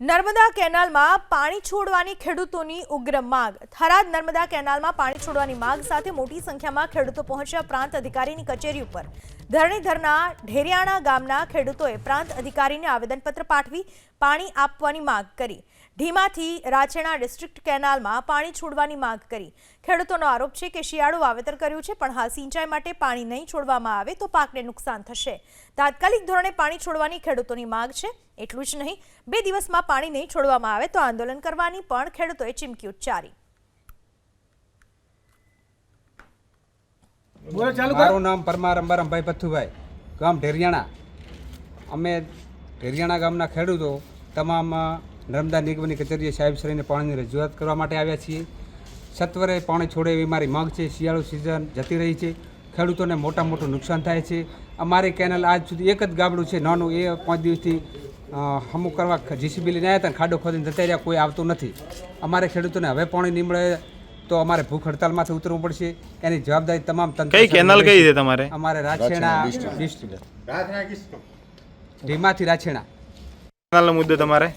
નર્મદા કેનાલમાં પાણી છોડવાની ખેડૂતોની ઉગ્ર માંગ. થરાદ નર્મદા કેનાલમાં પાણી છોડવાની માંગ સાથે મોટી સંખ્યામાં ખેડૂતો પહોંચ્યા પ્રાંત અધિકારીની કચેરી ઉપર. ધરણીધરના ઢેરિયાણા ગામના ખેડૂતોએ પ્રાંત અધિકારીને આવેદનપત્ર પાઠવી પાણી આપવાની માંગ કરી. ઢીમાથી રાછેણા ડિસ્ટ્રિક્ટ કેનાલમાં પાણી છોડવાની માંગ કરી. ખેડૂતોનો આરોપ છે કે શિયાળુ વાવેતર કર્યું છે, પણ હાલ સિંચાઈ માટે પાણી નહીં છોડવામાં આવે તો પાકને નુકસાન થશે. તાત્કાલિક ધોરણે પાણી છોડવાની ખેડૂતોની માંગ છે. એટલું જ નહીં બે દિવસમાં પાણી નહીં છોડવામાં આવે તો આંદોલન કરવાની પણ ખેડૂતોએ ચીમકી ઉચ્ચારી. બોલો ચાલુ મારું નામ પરમાર અંબારામભાઈ પથ્થુભાઈ ગામ ઢેરિયાણા. અમે ઢેરિયાણા ગામના ખેડૂતો તમામ નર્મદા નિગમની કચેરીએ સાહેબશ્રીને પાણીની રજૂઆત કરવા માટે આવ્યા છીએ. સત્વરે પાણી છોડે એવી મારી માંગ છે શિયાળુ સિઝન જતી રહી છે ખેડૂતોને મોટા મોટું નુકસાન થાય છે. અમારી કેનલ આજ સુધી એક જ ગાબડું છે નાનું એ પાંચ દિવસથી અ, અમુક કરવા જીસીબી લઈને આવ્યા હતા ખાડો ખોદીને જતા રહ્યા કોઈ આવતું નથી. અમારે ખેડૂતોને હવે પાણી નહીં મળે તો અમારે ભૂખ હડતાલમાંથી ઉતરવું પડશે. એની જવાબદારી તમામ તંત્ર કઈ કેનાલ કઈ છે. તમારે? અમારે રાછેણા ડિસ્ટ્રિક્ટ ઢીમાથી રાછેણા. કેનાલનો મુદ્દો તમારે?